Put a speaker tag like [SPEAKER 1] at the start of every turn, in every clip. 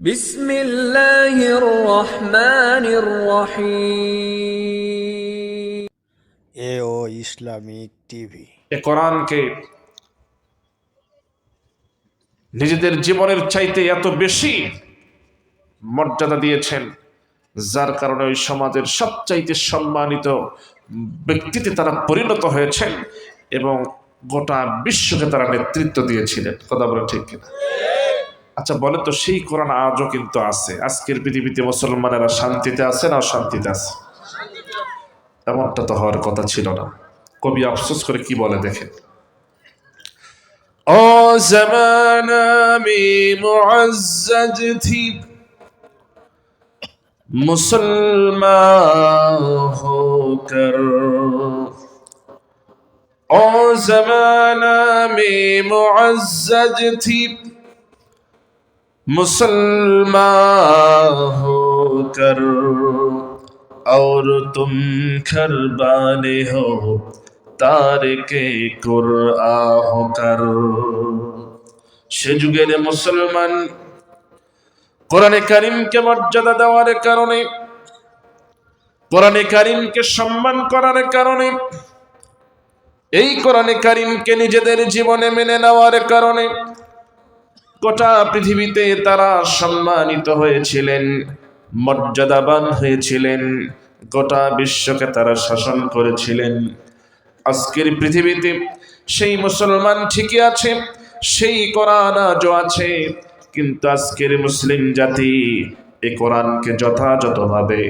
[SPEAKER 1] বিসমিল্লাহির
[SPEAKER 2] এ Islamic TV.
[SPEAKER 3] এ কোরআনকে নিজেদের জীবনের চাইতে এত বেশি মর্যাদা দিয়েছেন যার কারণে ওই সমাজের সবচাইতে সম্মানিত ব্যক্তিতে তারা পরিণত হয়েছেন এবং গোটা বিশ্বকে তারা নেতৃত্ব দিয়েছিলেন। কথা বলে ঠিক কিনা? আচ্ছা বলে তো, সেই কোরআন আজও কিন্তু আছে। আজকের পৃথিবীতে মুসলমানেরা শান্তিতে আছে না শান্তিতে আছে? এমনটা তো হওয়ার কথা ছিল না। কবি আফসোস করে কি বলে দেখেন? ও জমানা আমি মুআজ্জাজ থি مسلمان ہو کر اور تم گھر والے ہو তার কে কর। সে যুগের মুসলমান কোরআনে কারিমকে মর্যাদা দেওয়ার কারণে, কোরআনে কারিমকে সম্মান করার কারণে, এই কোরআনে কারিমকে নিজেদের জীবনে মেনে নেওয়ার কারণে গোটা পৃথিবীতে তারা সম্মানিত হয়েছিলেন, মর্যাদাবান হয়েছিলেন, গোটা বিশ্বকে তারা শাসন করেছিলেন। আজকের পৃথিবীতে সেই মুসলমান ঠিকই আছে, সেই কোরআন আজও আছে, কিন্তু আজকের মুসলিম জাতি এই কোরআনকে যথাযথভাবে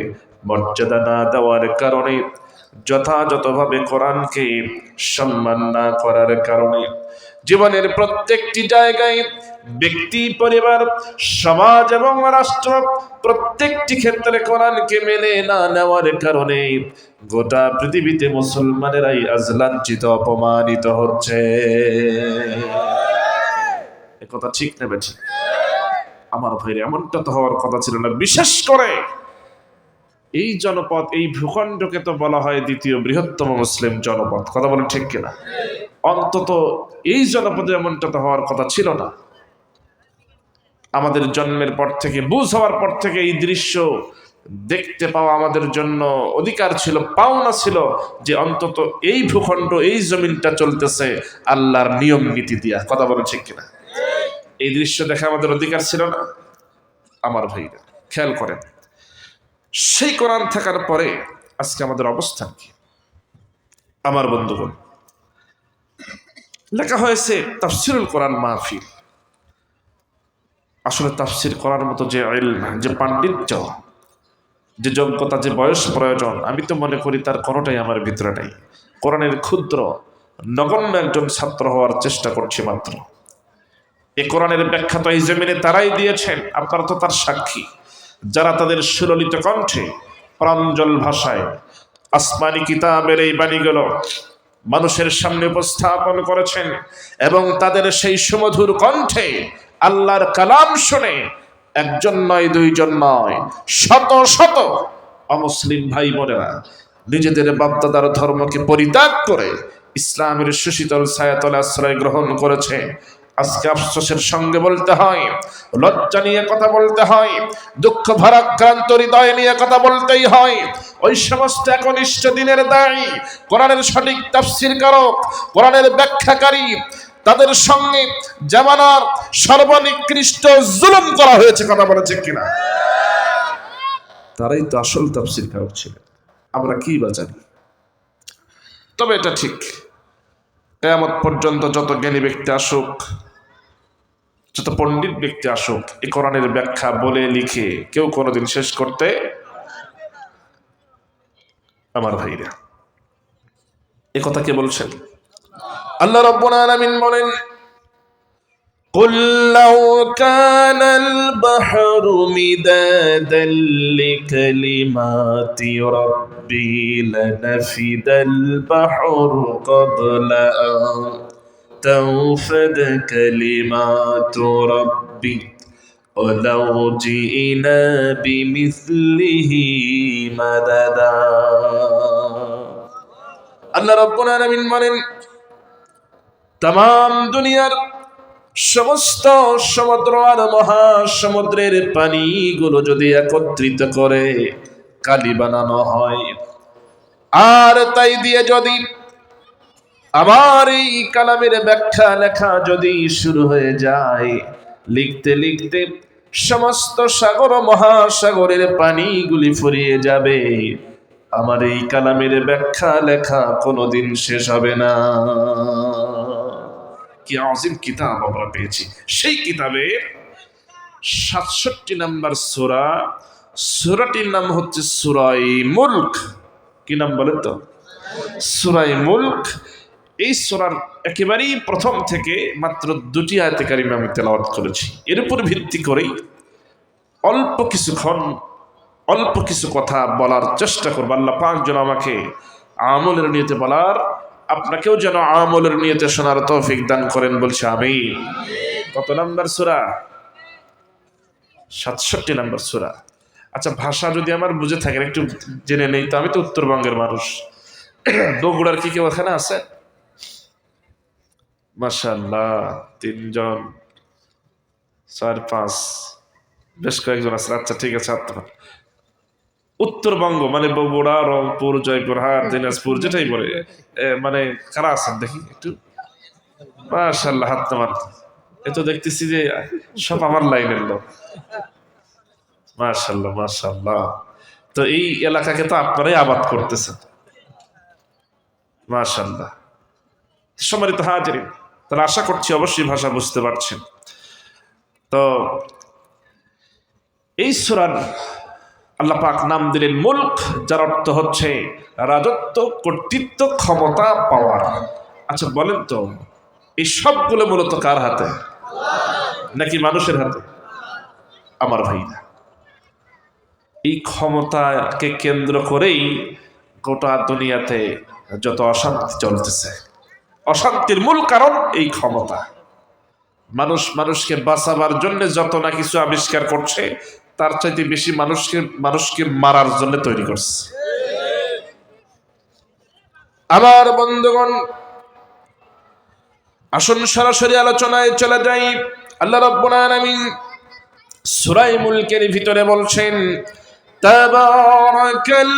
[SPEAKER 3] মর্যাদা না দেওয়ার কারণে, যথাযথভাবে কোরআনকে সম্মান না করার কারণে জীবনের প্রত্যেকটি জায়গায় ব্যক্তি, পরিবার, সমাজ এবং রাষ্ট্র প্রত্যেকটি ক্ষেত্রে কোরআনকে মেনে না নেওয়ার কারণে গোটা পৃথিবীতে মুসলমানেরাই আজ লাঞ্ছিত অপমানিত হচ্ছে। কথা ঠিক নেবে ঠিক আমার ভাইরে, এমনটা তো হওয়ার কথা ছিল না। বিশেষ করে এই জনপদ, এই ভূখণ্ডকে তো বলা হয় দ্বিতীয় বৃহত্তম মুসলিম জনপদ। কথা বলেন ঠিক কিনা? অন্তত এই জনপদে এমনটা তো হওয়ার কথা ছিল না। আমাদের জন্মের পর থেকে, বুঝ হওয়ার পর থেকে এই দৃশ্য দেখতে পাওয়া আমাদের জন্য অধিকার ছিল, পাওনা ছিল যে অন্তত এই ভূখণ্ড, এই জমিনটা চলতেছে আল্লাহর নিয়ম নীতি দিয়া। কথা বলেন ঠিক কিনা? এই দৃশ্য দেখা আমাদের অধিকার ছিল না, আমার ভাইরা, খেয়াল করেন। সেই কোরআন থাকার পরে আজকে আমাদের অবস্থান কি? আমার বন্ধুগণ, লেখা হয়েছে, তাফসিরুল কোরআন মাহফিল। আসলে তাফসির করার মতো যে ইলম, যে পাণ্ডিত্য, যে যোগ্যতা, যে বয়স প্রয়োজন, আমি তো মনে করি তার কোনোটাই আমার ভিতরে নেই। কোরআনের ক্ষুদ্র, নগণ্য একজন ছাত্র হওয়ার চেষ্টা করছি মাত্র। এ কোরআনের ব্যাখ্যা তো এই জমিনে তারাই দিয়েছেন আপনারা তো তার সাক্ষী। যারা তাদের সুললিত কণ্ঠে প্রাঞ্জল ভাষায় আসমানি কিতাবের এই বাণীগুলো মানুষের সামনে উপস্থাপন করেছেন এবং তাদের সেই সুমধুর কণ্ঠে আল্লাহর কালাম শুনে একজন নয়, দুইজন নয়, শত শত অমুসলিম ভাই বোনেরা নিজেদের বাপদাদার ধর্মকে পরিত্যাগ করে ইসলামের সুশীতল ছায়াতলে আশ্রয় গ্রহণ করেছে। আজকে আফসোসের সঙ্গে বলতে হয়, লজ্জা নিয়ে কথা বলতে হয়, দুঃখ ভারাক্রান্ত হৃদয় নিয়ে কথা বলতেই হয়। ওই সমস্ত একনিষ্ঠ দিনের দায়ী, কোরআনের সঠিক তাফসির কারক, কোরআনের ব্যাখ্যাকারী তাদের সঙ্গে জামানার সর্বনিকৃষ্ট জুলুম করা হয়েছে, কথা বলেছে কিনা? তারাই তো আসল তাফসির কারক ছিলেন। আমরা কি বা জানি? তবে এটা ঠিক। কেয়ামত পর্যন্ত যত জ্ঞানী ব্যক্তি আসুক, যত পণ্ডিত ব্যক্তি আসুক এই কোরআনের ব্যাখ্যা বলে লিখে কেউ কোনোদিন শেষ করতে আমার ভাইরা, এ কথা কে বলছেন? আল্লাহ রব্বুল আলামিন বলেন قل لو كان البحر مدادا لكلمات ربي لنفد البحر قبل أن تنفد كلمات ربي ولو جئنا بمثله مددا আল্লাহ রব্বুল আলামিন বলেন তাম দুনিয়ার সমস্ত সমুদ্র আর মহাসমুদ্রের পানিগুলো যদি একত্রিত করে কালি বানানো হয়, আর তাই দিয়ে যদি আমার এই কালামের ব্যাখ্যা লেখা যদি শুরু হয়ে যায়, লিখতে লিখতে সমস্ত সাগর মহাসাগরের পানিগুলি ফুরিয়ে যাবে। আমার এই কালামের ব্যাখ্যা লেখা কোনোদিন শেষ হবে না। কি আজিম কিতাব আমরা পেয়েছি? সেই কিতাবে সাতষট্টি নাম্বার সুরা, সুরাটির নাম হচ্ছে সুরাই মুল্ক। কি নাম বলেন তো? সুরাই মুল্ক। এই সুরার একেবারেই প্রথম থেকে মাত্র দুটি আয়তে কারিমে আমি তেলাওয়াত করেছি। এর উপর ভিত্তি করেই অল্প কিছুক্ষণ, অল্প কিছু কথা বলার চেষ্টা করব। আল্লাহ পাক যেন আমাকে আমলের নিয়তে বলার আপনাকেও যেন আমলের নিয়তে শোনার তৌফিক দান করেন বলছে আমি কত নাম্বার সুরা? সাতষট্টি নাম্বার সুরা। আচ্ছা ভাষা যদি আমার বুঝে থাকেন, একটু জেনে নেই তো, আমি তো উত্তরবঙ্গের মানুষ। বগুড়ার কি কেউ এখানে আছে? মাসাল্লাহ তিনজন, চার, পাঁচ, বেশ কয়েকজন আছে। আচ্ছা ঠিক আছে আপনার উত্তরবঙ্গ মানে বগুড়া, রংপুর জয়পুর জয়পুরহাট, দিনাজপুর, যেটাই বলে মানে কারা আছেন দেখি একটু। মাশাল্লাহ হাত তোমার এ তো দেখতেছি যে সব আমার লাইনের লোক। মাশাল্লাহ মাশাল্লাহ তো এই এলাকাকে তো আপনারাই আবাদ করতেছেন। মাশাল্লাহ সম্মানিত হাজির তাহলে আশা করছি অবশ্যই ভাষা বুঝতে পারছেন। তো এই সুরার আল্লাহ পাক নাম দিলেন মুল্ক, যার অর্থ হচ্ছে রাজত্ব, কর্তৃত্ব, ক্ষমতা পাওয়ার আচ্ছা বলেন তো, এই সবগুলো মূলত কার হাতে? নাকি মানুষের হাতে? আমার ভাই না এই ক্ষমতাকে কেন্দ্র করেই গোটা দুনিয়াতে যত অশান্তি চলতেছে, অশান্তির মূল কারণ এই ক্ষমতা। মানুষ মানুষকে বাঁচাবার জন্য যত না কিছু আবিষ্কার করছে তার চাইতে বেশি মানুষকে মানুষকে মারার জন্য তৈরি করছে। আমার বন্ধুগণ, আসুন সরাসরি আলোচনায় চলে যাই। আল্লাহ রব্বুল সুরাই মুলকের ভিতরে বলছেন, তাবারাকাল্লাযী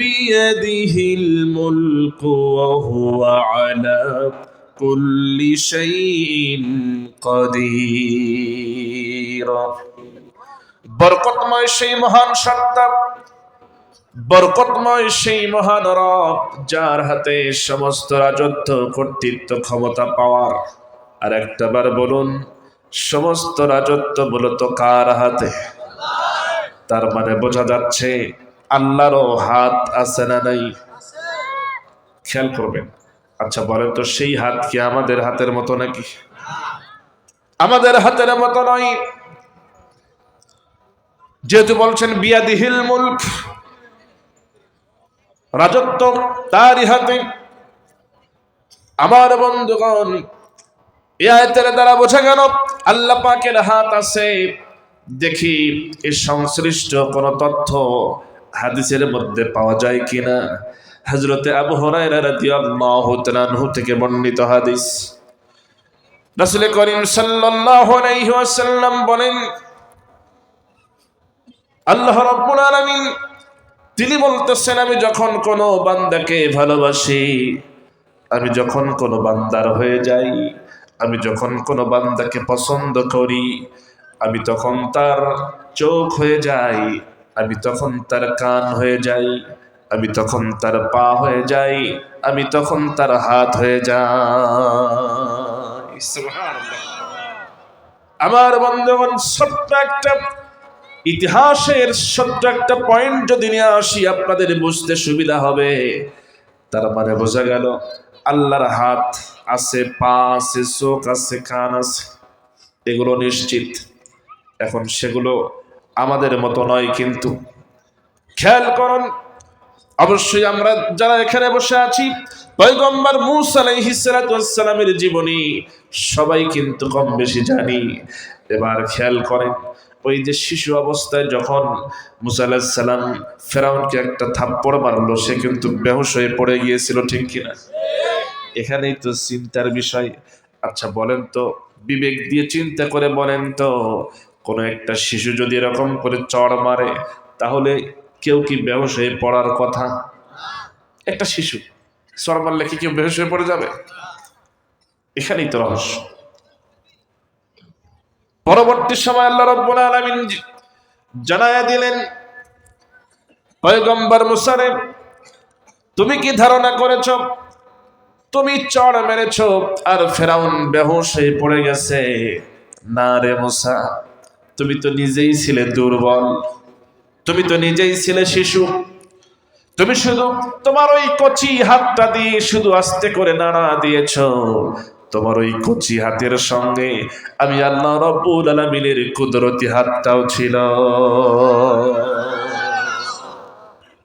[SPEAKER 3] বিয়াদিহিল মুলকু ওয়া হুয়া আলা কুল্লি শাইইন কাদির। বরকতময় সেই মহান সত্তা বরকতময় সেই মহান রব, যার হাতে সমস্ত রাজত্ব, কর্তৃত্ব, ক্ষমতা পাওয়ার। আর একটা বার বলুন, সমস্ত রাজত্ব মূলত কার হাতে? তার মানে বোঝা যাচ্ছে, আল্লাহরও হাত আছে না নাই। খেয়াল করবেন। আচ্ছা বলেন তো সেই হাত কি আমাদের হাতের মতো নাকি? আমাদের হাতের মতো নয়। যেহেতু বলছেন বিয়াদিহিল মুলক, রাজত্ব তারই হাতে। আমার বন্ধুগণ এই আয়তের দ্বারা বোঝা গেল, আল্লাহ পাকের হাত আছে। দেখি এই সংশ্লিষ্ট কোন তথ্য হাদিসের মধ্যে পাওয়া যায় কিনা? হজরতে আবু রাদিয়াল্লাহু থেকে বর্ণিত হাদিস। রাসূল করিম সাল্লাল্লাহু বলেন আল্লাহ রাব্বুল আলামিন, তিনি বলতেছেন, আমি যখন কোনো বান্দাকে ভালোবাসি, আমি যখন কোনো বান্দার হয়ে যাই, আমি যখন কোনো বান্দাকে পছন্দ করি, আমি তখন তার চোখ হয়ে যাই, আমি তখন তার কান হয়ে যাই, আমি তখন তার পা হয়ে যাই, আমি তখন তার হাত হয়ে যাই। আমার বন্ধুগণ, ছোট্ট একটা ইতিহাসের ছোট্ট একটা পয়েন্ট যদি নিয়ে আসি, আপনাদের বুঝতে সুবিধা হবে। তার মানে বোঝা গেল, আল্লাহর হাত আছে, পা আছে, চোখ আছে, কান আছে। এগুলো নিশ্চিত। এখন সেগুলো আমাদের মতো নয় কিন্তু। খেয়াল করুন, অবশ্যই আমরা যারা এখানে বসে আছি, পয়গম্বর মুসা আলাইহিস সালামের জীবনী সবাই কিন্তু কম বেশি জানি। এবার খেয়াল করেন ওই যে শিশু অবস্থায় যখন মুসা আলাহিস সালাম ফেরাউনকে একটা থাপ্পড় মারলো, সে কিন্তু বেহুশ হয়ে পড়ে গিয়েছিল, ঠিক কিনা? এখানেই তো চিন্তার বিষয়। আচ্ছা বলেন তো, বিবেক দিয়ে চিন্তা করে বলেন তো, কোনো একটা শিশু যদি এরকম করে চড় মারে, তাহলে কেউ কি বেহস হয়ে পড়ার কথা? একটা শিশু, চড় মারলে কি কেউ বেহস হয়ে পড়ে যাবে? এখানেই তো রহস্য। পরবর্তী সময় আল্লাহ রব্বুল আলামিন জানায়া দিলেন, পয়গম্বর মুসারে তুমি কি ধারণা করেছ? তুমি চড় মেরেছ আর ফেরাউন বেহুশ হয়ে পড়ে গেছে। না রে মুসা, তুমি তো নিজেই ছিলে দুর্বল, তুমি তো নিজেই ছিলে শিশু। তুমি শুধু তোমার ওই কচি হাতটা দিয়ে শুধু আস্তে করে নাড়া দিয়েছ। তোমার ওই কচি হাতের সঙ্গে আমি আল্লাহ রব্বুল আলামিনের কুদরতি হাতটাও ছিল।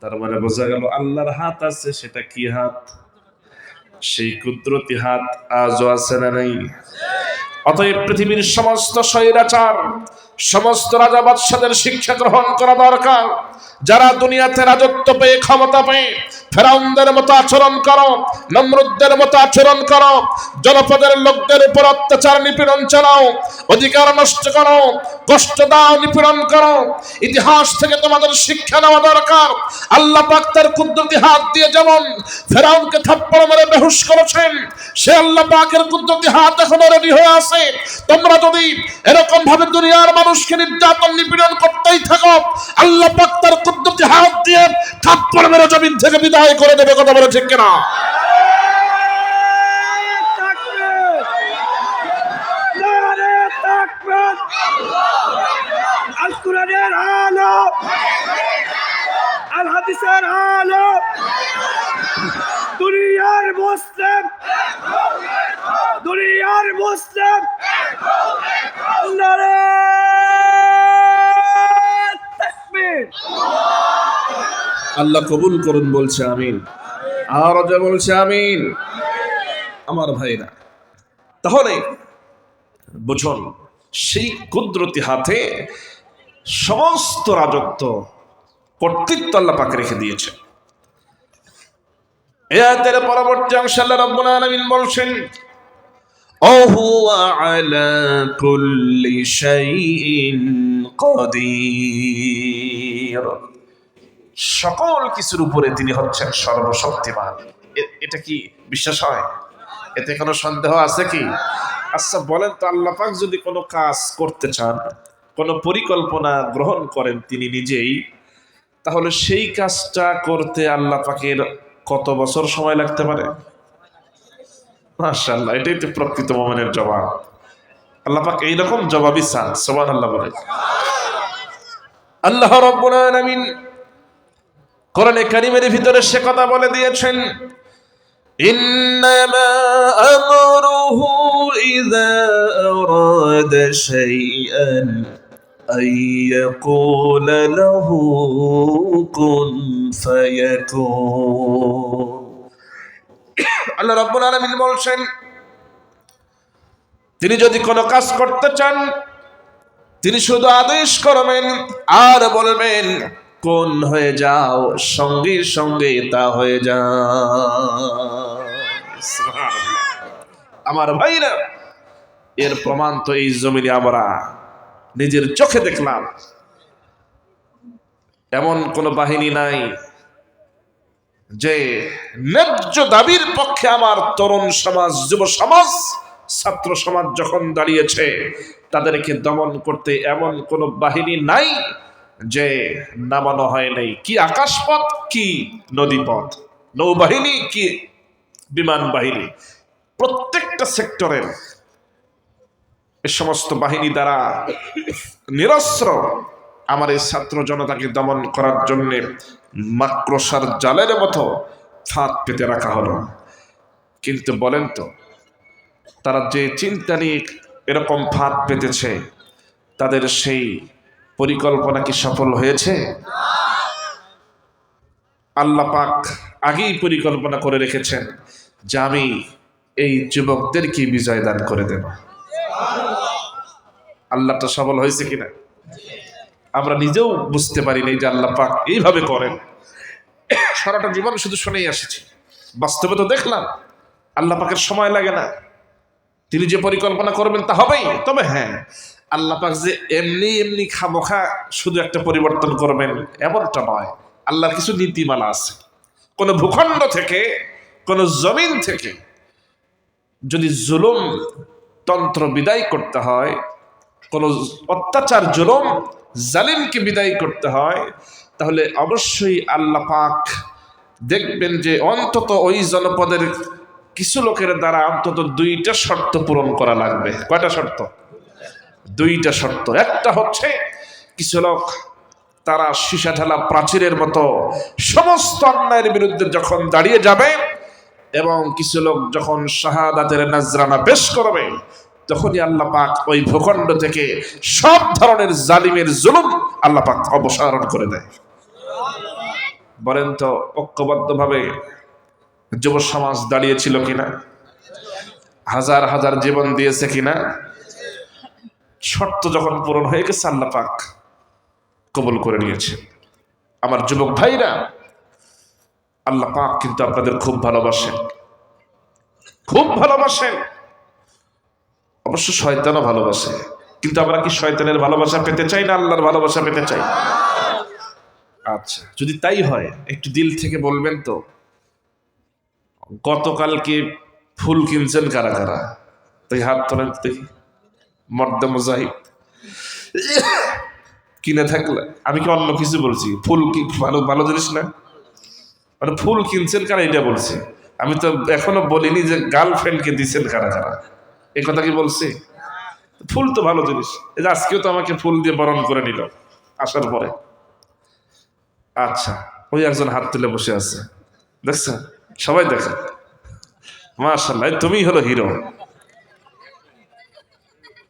[SPEAKER 3] তার মানে বোঝা গেল আল্লাহর হাত আছে, সেটা কি হাত? সেই কুদরতি হাত আজও আছে না নেই? অতএব পৃথিবীর সমস্ত স্বৈরাচার, সমস্ত রাজা বাদশাদের শিক্ষা গ্রহণ করা দরকার। যারা দুনিয়াতে রাজত্ব পেয়ে, ক্ষমতা পেয়ে ফেরাউনদের মতো আচরণ করো, নমরুদদের মতো আচরণ করো, জনপদের লোকদের উপর অত্যাচার নিপীড়ন চালাও, অধিকার নষ্ট করো, কষ্ট দাও, নিপীড়ন করো। ইতিহাস থেকে তোমাদের শিক্ষা নেওয়া দরকার। আল্লাহ পাক তার কুদরতি হাত দিয়ে যেমন ফেরাউনকে থাপ্পড় মেরে বেহুশ করেছেন, সে আল্লাহ পাকের কুদরতি হাত এখনও রেডি হয়ে আছে। তোমরা যদি এরকম ভাবে দুনিয়ার মানুষকে নির্যাতন, নিপীড়ন করতেই থাকো, আল্লাহ পাক তার কুদরতি হাত দিয়ে থাপ্পড় মেরে জমিন থেকে বিদায় করে দেবে কথা বলে ঠিক কিনা?
[SPEAKER 4] দুনিয়ার মুসলিম। দুনিয়ার মুসলিম।
[SPEAKER 3] আল্লাহ কবুল করুন বলছে আমিন আর যে বলছে আমিন আমার ভাইরা তাহলে বুঝুন সেই কুদরতি হাতে সমস্ত রাজত্ব কর্তৃত্ব আল্লাহ পাকে রেখে দিয়েছে এ আয়াতের পরবর্তী অংশ আল্লাহ রাব্বুল আলামিন বলছেন وهو على كل شيء قدير সকল কিছুর উপরে তিনি হচ্ছেন সর্বশক্তিমান। এটা কি বিশ্বাস হয়? এতে কোনো সন্দেহ আছে কি? আচ্ছা বলেন তো, আল্লাহ পাক যদি কোনো কাজ করতে চান, কোনো পরিকল্পনা গ্রহণ করেন তিনি নিজেই, তাহলে সেই কাজটা করতে আল্লাহ পাকের কত বছর সময় লাগতে পারে? মাশাআল্লাহ, এটাই তো প্রকৃত মোমেনের জবাব। আল্লাহ পাক এইরকম জবাবই চান সোমান আল্লাহ বলে। আল্লাহ রব্বুল আলামিন কোরআনে কারিমের ভিতরে সে কথা বলে দিয়েছেন إنما أمره إذا أراد شيئا أن يقول له كن فيكون আল্লাহ রব্বুল আলামিন বলছেন তিনি যদি কোনো কাজ করতে চান তিনি শুধু আদেশ করবেন আর বলবেন কোন হয়ে যাও, সঙ্গে সঙ্গে তা হয়ে যাও আমার ভাইরা, এর প্রমাণ তো এই জমিনে আমরা নিজের চোখে দেখলাম। এমন কোন বাহিনী নাই যে ন্যায্য দাবির পক্ষে আমার তরুণ সমাজ, যুব সমাজ, ছাত্র সমাজ যখন দাঁড়িয়েছে, তাদেরকে দমন করতে এমন কোন বাহিনী নাই যে নামানো হয় নাই, কি আকাশপথ, কি নদীপথ, নৌবাহিনী, কি বিমান বাহিনী, প্রত্যেকটা সেক্টরের এ সমস্ত বাহিনী দ্বারা নিরস্ত্র আমার এই ছাত্র জনতাকে দমন করার জন্য মাক্রসার জালের মতো ফাঁদ পেতে রাখা হলো। কিন্তু বলেন তো, তারা যে চিন্তা নিয়ে এরকম ফাঁদ পেতেছে, তাদের সেই পরিকল্পনা কি সফল হয়েছে? আল্লাহ পাক আগেই পরিকল্পনা করে রেখেছেন যে আমি এই যুবকদেরকে বিজয় দান করে দেব। আল্লাহটা সফল হয়েছে কিনা? আমরা নিজেও বুঝতে পারি নাই যে আল্লাহ পাক এইভাবে করেন। সারাটা জীবন শুধু শুনেই আসেছি। বাস্তবে তো দেখলাম, আল্লাহ পাকের সময় লাগে না। তিনি যে পরিকল্পনা করবেন তা হবেই। তবে হ্যাঁ আল্লাহ পাক যে এমনি এমনি খামোখা শুধু একটা পরিবর্তন করবেন, এমনটা নয়। আল্লাহর কিছু নীতিমালা আছে। কোন ভূখণ্ড থেকে, কোন জমিন থেকে যদি জুলুম তন্ত্র বিদায় করতে হয়, কোন অত্যাচার, জুলুম, জালিমকে বিদায় করতে হয়, তাহলে অবশ্যই আল্লাহ পাক দেখবেন যে অন্তত ওই জনপদের কিছু লোকের দ্বারা অন্তত দুইটা শর্ত পূরণ করা লাগবে। কয়টা শর্ত? দুইটা শর্ত। একটা হচ্ছে, কিছু লোক তারা সীসা ঠেলা প্রাচীরের মতো সমস্ত অন্যায়ের বিরুদ্ধে যখন দাঁড়িয়ে যাবে এবং কিছু লোক যখন শাহাদাতের নাজরানা পেশ করবে, তখনই আল্লাহ পাক ওই ভূখণ্ড থেকে সব ধরনের জালিমের জুলুম আল্লাহ পাক অপসারণ করে দেয়। বলেন তো, ঐক্যবদ্ধভাবে যুব সমাজ দাঁড়িয়েছিল কিনা? হাজার হাজার জীবন দিয়েছে কিনা? শর্ত যখন পূরণ হয়ে গেছে, আল্লাহ পাক কবুল করে নিয়েছে। আমার যুবক ভাইরা, আল্লাহ পাক কিন্তু আপনাদের খুব ভালোবাসেন। খুব ভালোবাসেন। অবশ্য শয়তানও ভালোবাসে, কিন্তু আমরা কি শয়তানের ভালোবাসা পেতে চাই না আল্লাহর ভালোবাসা পেতে চাই? আচ্ছা যদি তাই হয়, একটু দিল থেকে বলবেন তো। গতকালকে ফুল কিনছেন কারা কারা? তাই হাত তোলেন দেখি। মর্দা মুজাহিদ। কিনে থাকলে। আমি কি অন্য কিছু বলছি? ফুল কি ভালো ভালো জিনিস না? মানে ফুল কিনছেন কারা এটা বলছি? আমি তো এখনও বলিনি যে গার্লফ্রেন্ডকে দিছেন কারা কারা। এই কথা কি বলছি? ফুল তো ভালো জিনিস। এই যে আজকেও তো আমাকে ফুল দিয়ে বরণ করে নিল আসার পরে। আচ্ছা ওই একজন হাত তুলে বসে আছে। দেখছেন? সবাই দেখে মাশাল্লাহ তুমি হলো হিরো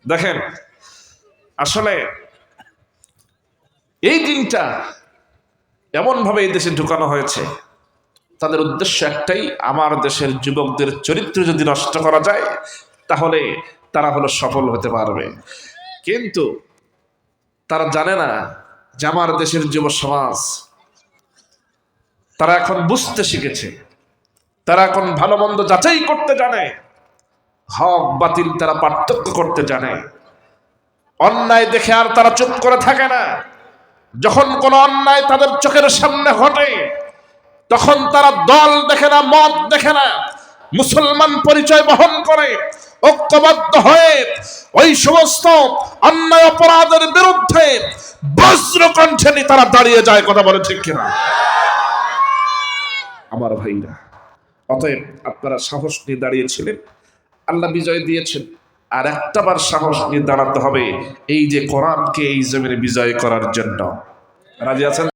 [SPEAKER 3] দেখেন, আসলে এই দিনটা এমনভাবে এই দেশে ঢুকানো হয়েছে। তাদের উদ্দেশ্য একটাই, আমার দেশের যুবকদের চরিত্র যদি নষ্ট করা যায়, তাহলে তারা হলো সফল হতে পারবে। কিন্তু তারা জানে না যে আমার দেশের যুব সমাজ, তারা এখন বুঝতে শিখেছে। তারা এখন ভালো মন্দ যাচাই করতে জানে। হক, বাতিল তারা পার্থক্য করতে জানে। অন্যায় দেখে আর তারা চুপ করে থাকে না। যখন কোন অন্যায় তাদের চোখের সামনে ঘটে, তখন তারা দল দেখে না, মত দেখে না, মুসলমান পরিচয় বহন করে, ঐক্যবদ্ধ হয়ে ওই সমস্ত অন্যায় অপরাধের বিরুদ্ধে বজ্র কণ্ঠে তারা দাঁড়িয়ে যায়, কথা বলে ঠিক কিনা? আমার ভাইরা, অতএব আপনারা সাহস নিয়ে দাঁড়িয়েছিলেন। আল্লাহ বিজয় দিয়েছেন। আর একটাবার সাহস নিয়ে দাঁড়াতে হবে, এই যে কোরআনকে এই জমিনে বিজয় করার জন্য। রাজি আছেন?